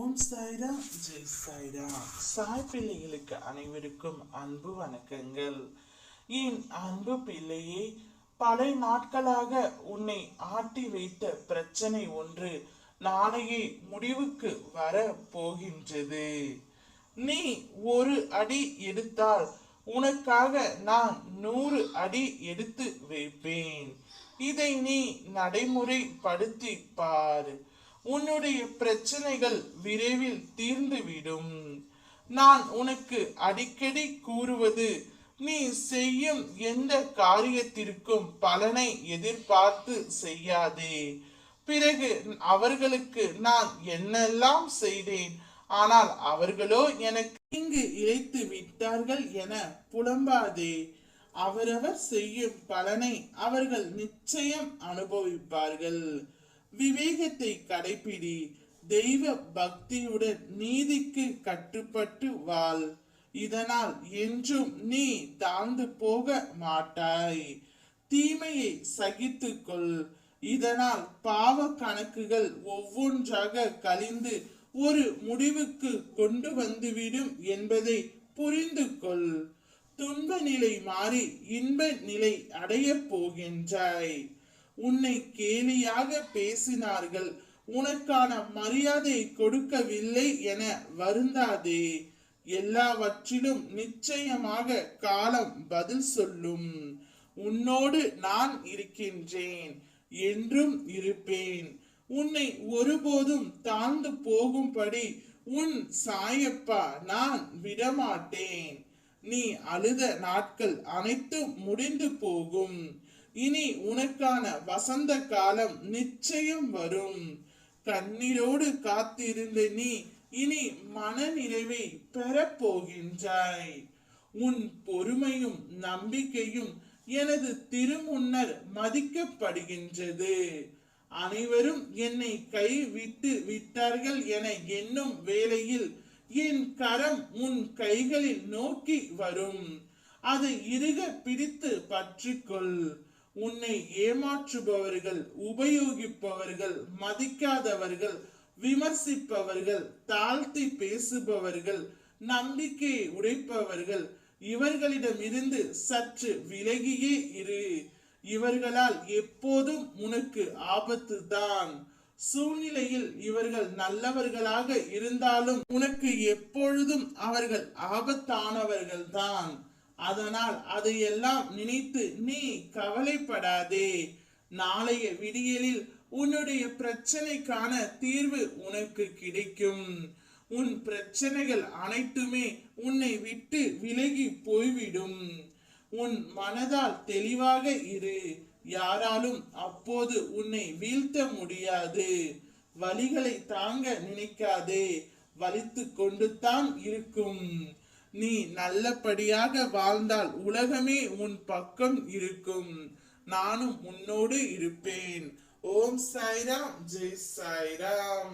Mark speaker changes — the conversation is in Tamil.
Speaker 1: ஓம் சாய்ரா ஜெய் சாய்ரா சாய் பிள்ளைகளுக்கு அனைவருக்கும் அன்பு வணக்கங்கள். என் அன்பு பிள்ளையே பல நாட்களாக உன்னை ஆட்டி வைத்த பிரச்சனை ஒன்று நாளையே முடிவுக்கு வர போகின்றது நீ ஒரு அடி எடுத்தால் உனக்காக நான் நூறு அடி எடுத்து வைப்பேன். இதை நீ நடைமுறைப்படுத்தி பார். உன்னுடைய பிரச்சனைகள் விரைவில் தீர்ந்துவிடும். நான் உனக்கு அடிக்கடி கூறுவது நீ செய்யும் எந்த காரியத்திற்கும் பலனை எதிர்பார்த்து செய்யாதே. பிறகு அவர்களுக்கு நான் என்னெல்லாம் செய்தேன்? ஆனால் அவர்களோ எனக்கு இங்கு இழைத்து விட்டார்கள் என புலம்பாதே. அவரவர் செய்யும் பலனை அவர்கள் நிச்சயம் அனுபவிப்பார்கள். விவேகத்தை கடைபிடி தெய்வ பக்தியுடன் நீதிக்கு கட்டுப்பட்டு வாழ். இதனால் என்றும் நீ தாழ்ந்து போக மாட்டாய். தீமையை சகித்துக்கொள். இதனால் பாவ கணக்குகள் ஒவ்வொன்றாக கழிந்து ஒரு முடிவுக்கு கொண்டு வந்துவிடும் என்பதை புரிந்து கொள் துன்ப நிலை மாறி இன்ப நிலை அடையப் போகின்றாய். உன்னை கேலியாக பேசினார்கள். உனக்கான மரியாதை கொடுக்கவில்லை என வருந்தாதே. எல்லாவற்றிலும் நிச்சயமாக காலம் பதில் சொல்லும். உன்னோடு நான் இருக்கின்றேன் என்றும் இருப்பேன். உன்னை ஒருபோதும் தாழ்ந்து போகும்படி உன் சாயப்பா நான் விடமாட்டேன். நீ அழுத நாட்கள் அனைத்தும் முடிந்து போகும். இனி உனக்கான வசந்த காலம் நிச்சயம் வரும். கண்ணீரோடு காத்திருந்த நீ இனி மனநிறைவை பெறப்போகின்றாய். உன் பொறுமையும் நம்பிக்கையும் எனது திருமுன்னர் மதிக்கப்படுகின்றது. அனைவரும் என்னை கைவிட்டு விட்டார்கள் என எண்ணும் வேளையில் என் கரம் உன் கைகளில் நோக்கி வரும். அதை இறுக பிடித்து பற்றிக்கொள். உன்னை ஏமாற்றுபவர்கள் உபயோகிப்பவர்கள் மதிக்காதவர்கள் விமர்சிப்பவர்கள் தாழ்த்தி பேசுபவர்கள் நம்பிக்கையை உடைப்பவர்கள் இவர்களிடமிருந்து சற்று விலகியே இரு. இவர்களால் எப்போதும் உனக்கு ஆபத்து தான். சூழ்நிலையில் இவர்கள் நல்லவர்களாக இருந்தாலும் உனக்கு எப்பொழுதும் அவர்கள் ஆபத்தானவர்கள் தான். அதனால் அதையெல்லாம் நினைத்து நீ கவலைப்படாதே. நாளைய விடியலில் உன்னுடைய பிரச்சனைக்கான தீர்வு உனக்கு கிடைக்கும். உன் பிரச்சனைகள் அனைத்துமே உன்னை விட்டு விலகி போய்விடும். உன் மனதால் தெளிவாக இரு. யாராலும் அப்போது உன்னை வீழ்த்த முடியாது. வலிகளை தாங்க நினைக்காதே. வலித்து கொண்டுத்தான் இருக்கும். நீ நல்லபடியாக வாழ்ந்தால் உலகமே உன் பக்கம் இருக்கும். நானும் உன்னோடு இருப்பேன். ஓம் சாய்ராம். ஜெய் சாய்ராம்.